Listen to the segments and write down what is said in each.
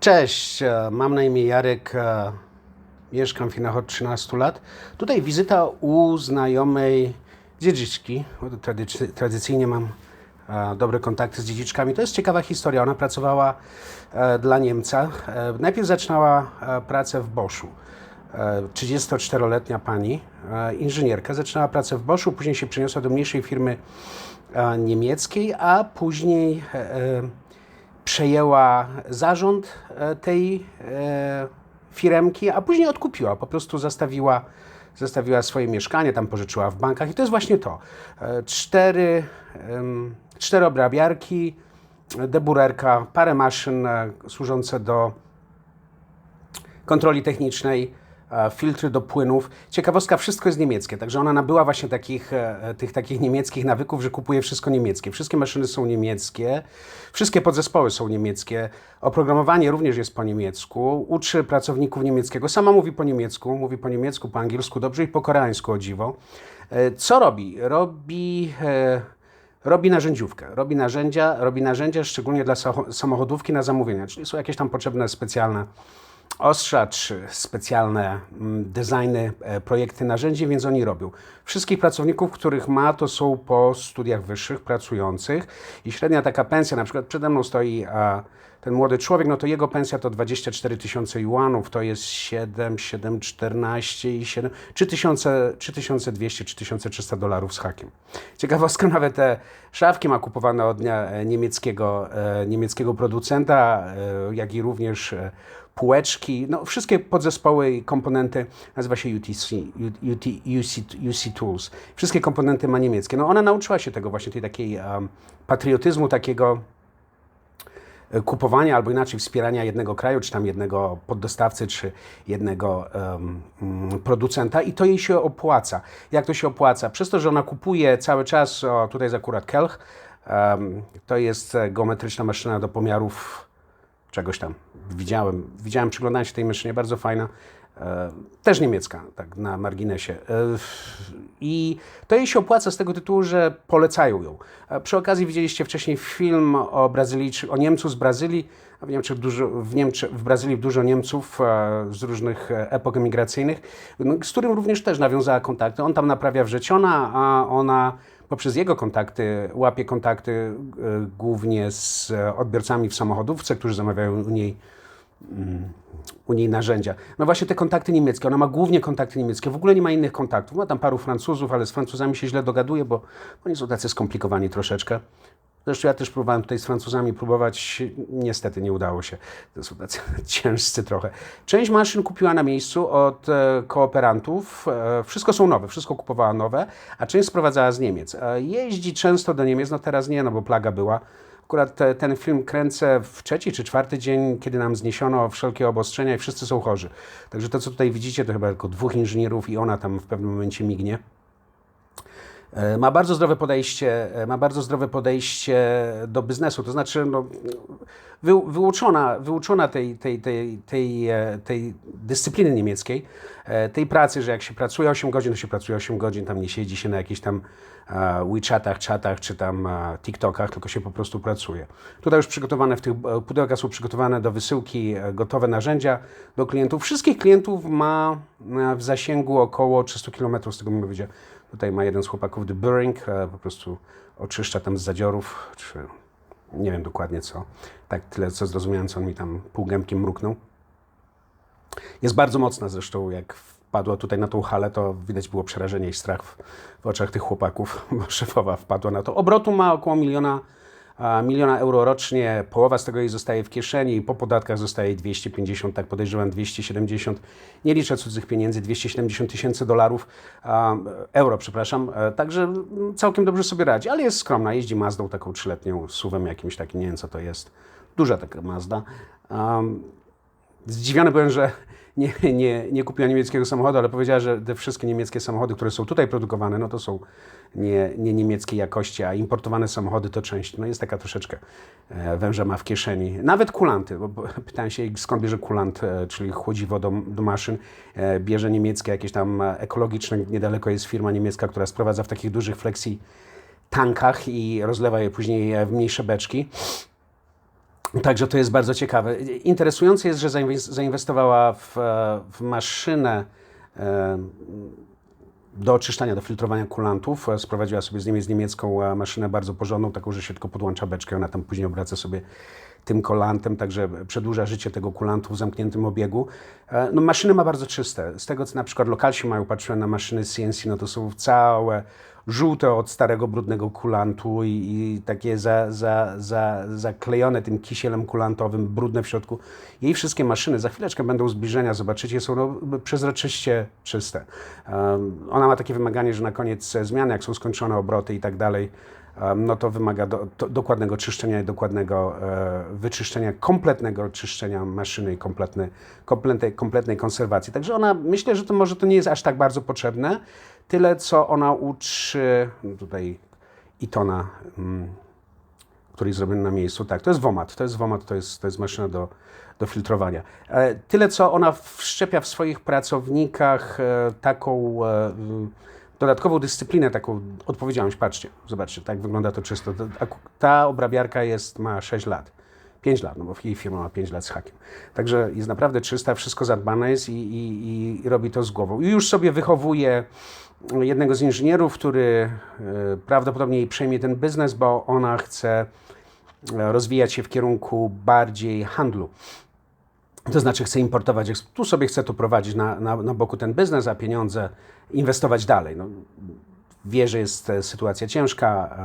Cześć, e, mam na imię Jarek. e, Mieszkam w Chinach od 13 lat. Tutaj wizyta u znajomej dziedziczki. tradycyjnie mam e, dobre kontakty z dziedziczkami. To jest ciekawa historia. Ona pracowała dla Niemca. Najpierw zaczynała pracę w Boschu. E, 34-letnia pani, inżynierka, zaczynała pracę w Boschu, później się przeniosła do mniejszej firmy niemieckiej, a później przejęła zarząd e, tej e, firemki, a później odkupiła, po prostu zastawiła, zastawiła swoje mieszkanie, tam pożyczyła w bankach i to jest właśnie to. E, Cztery, cztery obrabiarki, deburerka, parę maszyn służące do kontroli technicznej, filtry do płynów. Ciekawostka, wszystko jest niemieckie, także ona nabyła właśnie takich, e, tych takich niemieckich nawyków, że kupuje wszystko niemieckie. Wszystkie maszyny są niemieckie, wszystkie podzespoły są niemieckie, oprogramowanie również jest po niemiecku, uczy pracowników niemieckiego, sama mówi po niemiecku, mówi po niemiecku, po angielsku dobrze i po koreańsku o dziwo. E, Co robi? Robi... e, Robi narzędziówkę, robi narzędzia, robi narzędzia szczególnie dla samochodówki na zamówienia, czyli są jakieś tam potrzebne specjalne ostrza czy specjalne mm, designy, e, projekty narzędzi, więc oni robią. Wszystkich pracowników, których ma, to są po studiach wyższych, pracujących i średnia taka pensja, na przykład przede mną stoi ten młody człowiek, no to jego pensja to 24 tysiące juanów, to jest 7, 7, 14 i 7, 3000, 3200, 3300 dolarów z hakiem. Ciekawostka, nawet te szafki ma kupowane od e, niemieckiego, e, niemieckiego producenta, jak i również półeczki, no wszystkie podzespoły i komponenty, nazywa się UTC, UT, UC, UC Tools. Wszystkie komponenty ma niemieckie. No ona nauczyła się tego właśnie, tej takiej um, patriotyzmu, takiego e, kupowania albo inaczej wspierania jednego kraju, czy tam jednego poddostawcy, czy jednego mm, producenta i to jej się opłaca. Jak to się opłaca? Przez to, że ona kupuje cały czas, o, tutaj jest akurat Kelch, em, to jest e, geometryczna maszyna do pomiarów czegoś tam. Widziałem, widziałem, przyglądałem się tej maszynie, bardzo fajna. E, też niemiecka, tak na marginesie. E, I to jej się opłaca z tego tytułu, że polecają ją. E, przy okazji widzieliście wcześniej film o Brazylijczy, o Niemcu z Brazylii. W Niemczech dużo, w, Niemcze, w Brazylii dużo Niemców z różnych epok emigracyjnych, no, z którym również też nawiązała kontakty. On tam naprawia wrzeciona, a ona poprzez jego kontakty łapie kontakty głównie z odbiorcami w samochodówce, którzy zamawiają u niej u niej narzędzia. No właśnie te kontakty niemieckie. Ona ma głównie kontakty niemieckie. W ogóle nie ma innych kontaktów. Ma tam paru Francuzów, ale z Francuzami się źle dogaduje, bo oni są tacy skomplikowani troszeczkę. Zresztą ja też próbowałem tutaj z Francuzami próbować. Niestety nie udało się. To są tacy ciężcy trochę. Część maszyn kupiła na miejscu od e, kooperantów. E, wszystko są nowe, wszystko kupowała nowe, a część sprowadzała z Niemiec. E, jeździ często do Niemiec, no teraz nie, no bo plaga była. Akurat te, ten film kręcę w trzeci czy czwarty dzień, kiedy nam zniesiono wszelkie obostrzenia i wszyscy są chorzy. Także to, co tutaj widzicie, to chyba tylko dwóch inżynierów i ona tam w pewnym momencie mignie. E, Ma bardzo zdrowe podejście, e, ma bardzo zdrowe podejście do biznesu, to znaczy no, wy, wyuczona, wyuczona tej, tej, tej, tej, e, tej dyscypliny niemieckiej, tej pracy, że jak się pracuje 8 godzin, to się pracuje 8 godzin, tam nie siedzi się na jakichś tam WeChatach, czatach czy tam TikTokach, tylko się po prostu pracuje. Tutaj już przygotowane w tych pudełkach są przygotowane do wysyłki gotowe narzędzia do klientów. Wszystkich klientów ma w zasięgu około 300 km, z tego mi powiedział. Tutaj ma jeden z chłopaków The Buring, e, po prostu oczyszcza tam z zadziorów, czy nie wiem dokładnie co. Tak tyle, co zrozumiałem, co on mi tam półgębkiem mruknął. Jest bardzo mocna zresztą, jak wpadła tutaj na tą halę, to widać było przerażenie i strach w, w oczach tych chłopaków, bo szefowa wpadła na to. Obrotu ma około miliona, miliona euro rocznie, połowa z tego jej zostaje w kieszeni i po podatkach zostaje 250, tak podejrzewam 270, nie liczę cudzych pieniędzy, 270 tysięcy dolarów, euro, przepraszam, e, także mm, całkiem dobrze sobie radzi, ale jest skromna, jeździ Mazdą taką trzyletnią, suwem jakimś takim, nie wiem co to jest, duża taka Mazda. Zdziwiony byłem, że nie, nie, nie kupiła niemieckiego samochodu, ale powiedziała, że te wszystkie niemieckie samochody, które są tutaj produkowane, no to są nie, nie niemieckiej jakości, a importowane samochody to część, no jest taka troszeczkę e, węża ma w kieszeni. Nawet kulanty, bo pytałem się skąd bierze kulant, e, czyli chłodziwo do, do maszyn, e, bierze niemieckie, jakieś tam ekologiczne, niedaleko jest firma niemiecka, która sprowadza w takich dużych flexi tankach i rozlewa je później w mniejsze beczki. Także to jest bardzo ciekawe. Interesujące jest, że zainwes- zainwestowała w, e, w maszynę e, do oczyszczania, do filtrowania kulantów. Sprowadziła sobie z Niemiec niemiecką e, maszynę bardzo porządną, taką, że się tylko podłącza beczkę, ona tam później obraca sobie tym kolantem, także przedłuża życie tego kulantu w zamkniętym obiegu. E, No, maszyny ma bardzo czyste. Z tego, co na przykład lokalsi mają, patrzyłem na maszyny CNC, no to są całe żółte od starego, brudnego kulantu i, i takie za, za, za, zaklejone tym kisielem kulantowym, brudne w środku. Jej wszystkie maszyny, za chwileczkę będą zbliżenia, zobaczycie, są no, przezroczyście czyste. Um, ona ma takie wymaganie, że na koniec zmiany, jak są skończone obroty i tak dalej, no to wymaga do, to, dokładnego czyszczenia i dokładnego e, wyczyszczenia, kompletnego czyszczenia maszyny i kompletny, kompletnej, kompletnej konserwacji. Także ona, myślę, że to może to nie jest aż tak bardzo potrzebne, tyle co ona uczy, tutaj Itona, mm, który zrobiony na miejscu. Tak, to jest WOMAT, to jest WOMAT, to jest, to jest maszyna do, do filtrowania. E, Tyle, co ona wszczepia w swoich pracownikach e, taką e, dodatkową dyscyplinę, taką odpowiedzialność. Patrzcie, zobaczcie, tak wygląda to czysto. Ta obrabiarka jest, ma 6 lat. 5 lat, no bo jej firma ma 5 lat z hakiem. Także jest naprawdę czysta, wszystko zadbane jest i, i, i robi to z głową. I już sobie wychowuje jednego z inżynierów, który e, prawdopodobnie jej przejmie ten biznes, bo ona chce e, rozwijać się w kierunku bardziej handlu. To znaczy chce importować, tu sobie chce to prowadzić na, na, na boku ten biznes, a pieniądze inwestować dalej. No, wie, że jest e, sytuacja ciężka,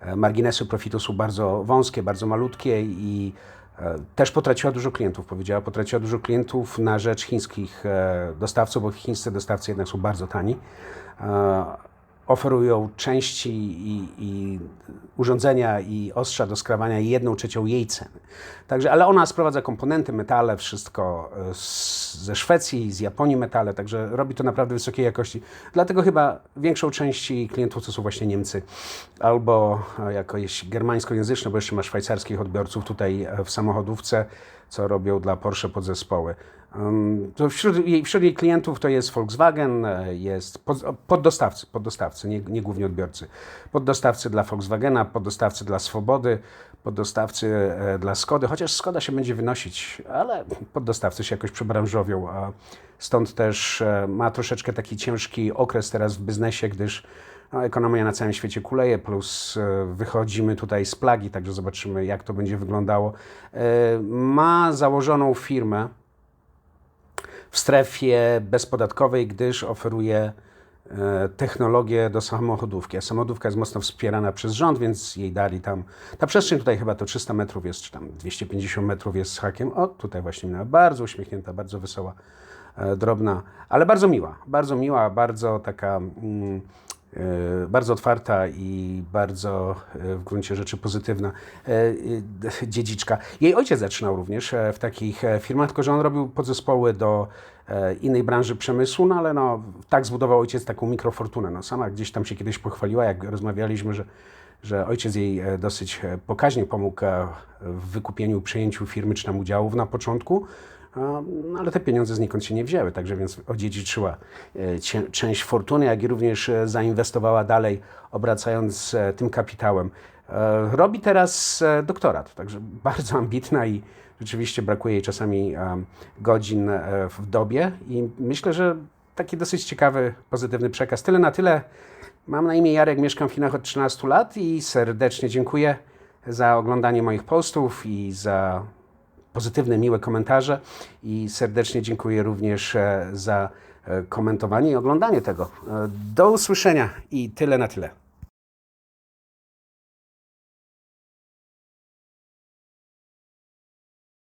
e, marginesy profitu są bardzo wąskie, bardzo malutkie i e, też potraciła dużo klientów, powiedziała, potraciła dużo klientów na rzecz chińskich dostawców, bo chińscy dostawcy jednak są bardzo tani. Oferują części i, i urządzenia i ostrza do skrawania jedną trzecią jej ceny. Także, ale ona sprowadza komponenty, metale, wszystko e, z, ze Szwecji, z Japonii metale, także robi to naprawdę wysokiej jakości. Dlatego chyba większą część klientów to są właśnie Niemcy albo e, jakoś germańskojęzyczne, bo jeszcze ma szwajcarskich odbiorców tutaj e, w samochodówce, co robią dla Porsche podzespoły. To wśród, jej, wśród jej klientów to jest Volkswagen, e, jest pod, poddostawcy, poddostawcy nie, nie głównie odbiorcy. Poddostawcy dla Volkswagena, poddostawcy dla Swobody, poddostawcy e, dla Skody, chociaż Skoda się będzie wynosić, ale poddostawcy się jakoś przebranżowią, a stąd też e, ma troszeczkę taki ciężki okres teraz w biznesie, gdyż no, ekonomia na całym świecie kuleje, plus wychodzimy tutaj z plagi, także zobaczymy, jak to będzie wyglądało. Ma założoną firmę w strefie bezpodatkowej, gdyż oferuje e, technologię do samochodówki. A samochodówka jest mocno wspierana przez rząd, więc jej dali tam. Ta przestrzeń tutaj chyba to 300 metrów jest, czy tam 250 metrów jest z hakiem. O, tutaj właśnie minęła. Bardzo uśmiechnięta, bardzo wesoła, e, drobna, ale bardzo miła. Bardzo miła, bardzo taka. Mm, bardzo otwarta i bardzo e, w gruncie rzeczy pozytywna e, e, dziedziczka. Jej ojciec zaczynał również e, w takich e, firmach, tylko że on robił podzespoły do e, innej branży przemysłu, no ale no, tak zbudował ojciec taką mikrofortunę. No, sama gdzieś tam się kiedyś pochwaliła, jak rozmawialiśmy, że, że ojciec jej e, dosyć e, pokaźnie pomógł e, w wykupieniu, przejęciu firmy czy tam udziałów na początku. No, ale te pieniądze znikąd się nie wzięły, także więc odziedziczyła e, część fortuny, jak i również e, zainwestowała dalej, obracając e, tym kapitałem. Robi teraz doktorat, także bardzo ambitna i rzeczywiście brakuje jej czasami godzin w dobie i myślę, że taki dosyć ciekawy, pozytywny przekaz. Tyle na tyle. Mam na imię Jarek, mieszkam w Chinach od 13 lat i serdecznie dziękuję za oglądanie moich postów i za pozytywne, miłe komentarze i serdecznie dziękuję również e, za e, komentowanie i oglądanie tego. E, Do usłyszenia i tyle na tyle.